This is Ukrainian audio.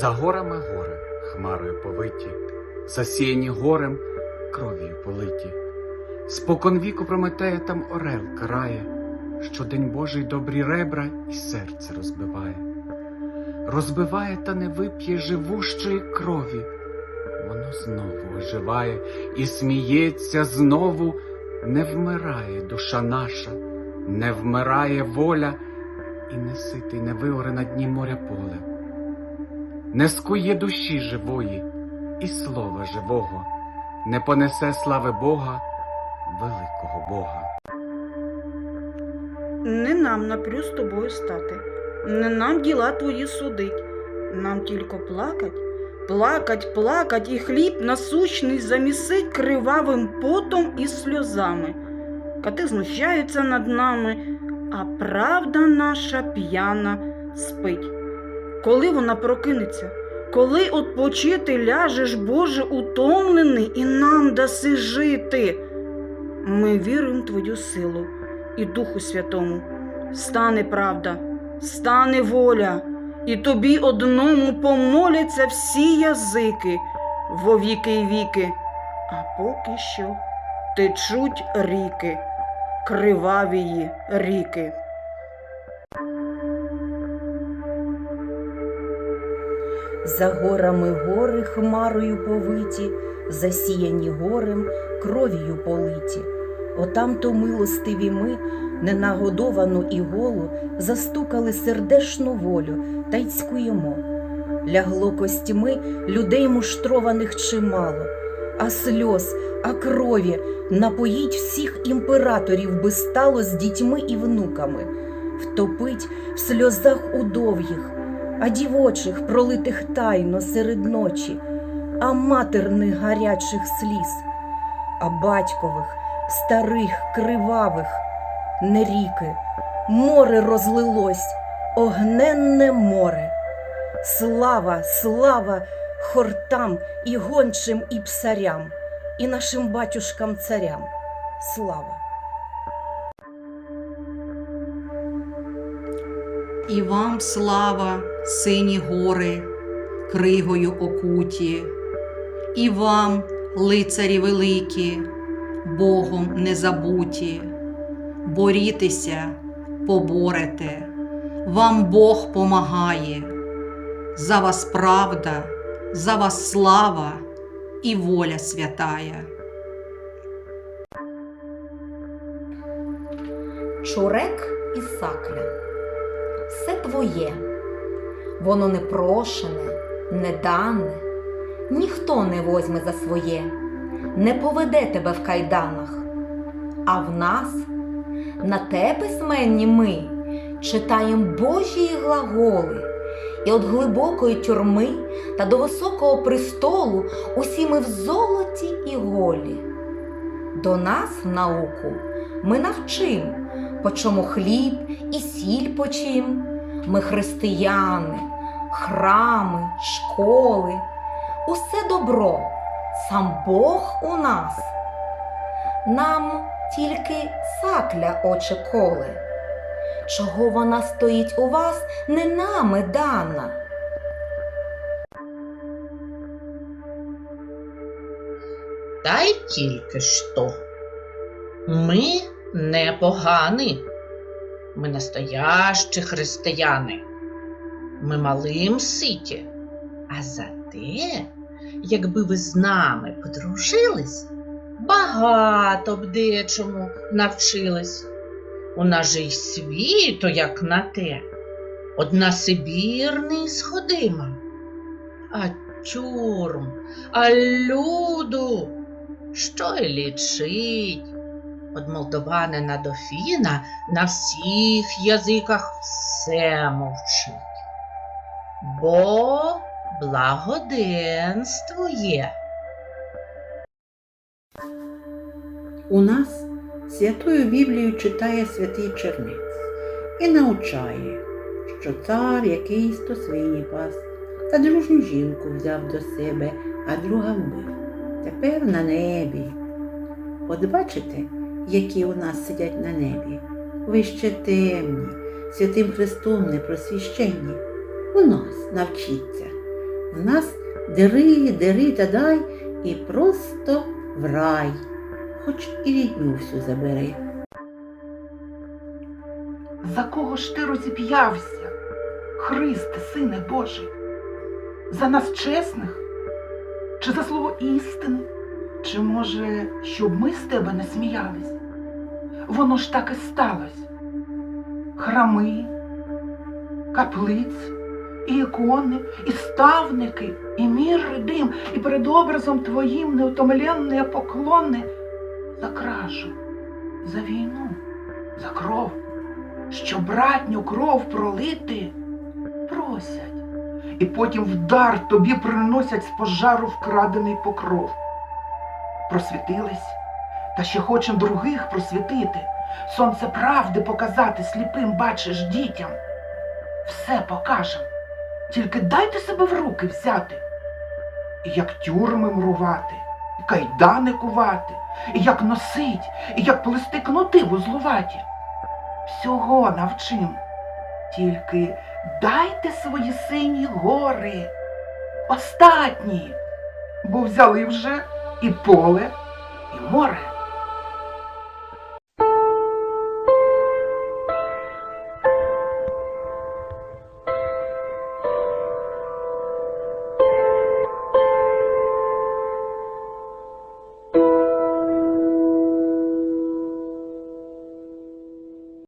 За горами гори хмарою повиті, засіяні горем кров'ю политі. Спокон віку Прометея там орел карає, щодень Божий добрі ребра і серце розбиває. Розбиває та не вип'є живущої крові, воно знову оживає і сміється знову, не вмирає душа наша, не вмирає воля, і не ситий, не виоре на дні моря поле не скує душі живої і слова живого, не понесе слави Бога, великого Бога. Не нам напрю з тобою стати, не нам діла твої судить, нам тільки плакать, плакать, плакать, і хліб насущний замісить кривавим потом і сльозами. Кати знущаються над нами, а правда наша п'яна спить. Коли вона прокинеться, коли отпочити ляжеш, Боже, утомлений, і нам даси жити. Ми віримо Твою силу і Духу Святому. Стане правда, стане воля, і тобі одному помоляться всі язики во віки й віки, а поки що течуть ріки, кривавії ріки. За горами гори хмарою повиті, засіяні горем, кров'ю политі. Отам то милостиві ми, ненагодовану і голу, застукали сердешну волю та й цькуємо. Лягло костьми людей муштрованих чимало, а сльоз, а крові напоїть всіх імператорів би стало з дітьми і внуками, втопить в сльозах удовгих, а дівочих, пролитих тайно серед ночі, а матерних гарячих сліз, а батькових, старих, кривавих, не ріки, море розлилось, огненне море. Слава, слава хортам і гончим, і псарям, і нашим батюшкам царям. Слава! І вам слава, сині гори, кригою окуті, і вам, лицарі великі, Богом не забуті, борітеся, поборете, вам Бог помагає, за вас правда, за вас слава і воля святая. Чурек і сакля. Все твоє, воно не прошене, не дане, ніхто не возьме за своє, не поведе тебе в кайданах. А в нас, на те письменні ми, читаєм Божі глаголи, і от глибокої тюрми та до високого престолу усі ми в золоті і голі. До нас в науку ми навчим, по чому хліб і сіль почим. Ми християни, храми, школи, усе добро, сам Бог у нас. Нам тільки сакля очі коле. Чого вона стоїть у вас, не нами дана. Та й тільки що. Ми не погані. Ми настоящі християни. Ми малим ситі. А зате, якби ви з нами подружились, багато б дечому навчились. У нас же й світо, як на те. Одна Сибір не сходима. А тюрм, а люду, що й лічить. Од молдованина до фіна на всіх язиках все мовчить. Бо благоденствує. У нас святою Біблію читає святий Чернець і навчає, що цар якийсь то свині пас та дружню жінку взяв до себе, а друга вбив. Тепер на небі. От бачите, які у нас сидять на небі. Ви ще темні, святим Христом не просвіщенні. У нас навчіться. У нас дири, дири та дай і просто в рай, хоч і рідню всю забери. За кого ж ти розіп'явся, Христе, Сине Божий? За нас чесних? Чи за слово істини? Чи може, щоб ми з тебе не сміялись? Воно ж так і сталося. Храми, каплиць, і ікони, і ставники, і мір дим, і перед образом твоїм неутомленні поклони за кражу, за війну, за кров що братню кров пролити, просять, і потім в дар тобі приносять з пожару вкрадений покров. Просвітились, та ще хочем других просвітити, сонце правди показати сліпим бачиш дітям. Все покажем, тільки дайте себе в руки взяти. І як тюрми мурувати, і кайдани кувати, і як носить, і як плести кнути вузлуваті всього навчим. Тільки дайте свої сині гори, остатні, бо взяли вже і поле, і море.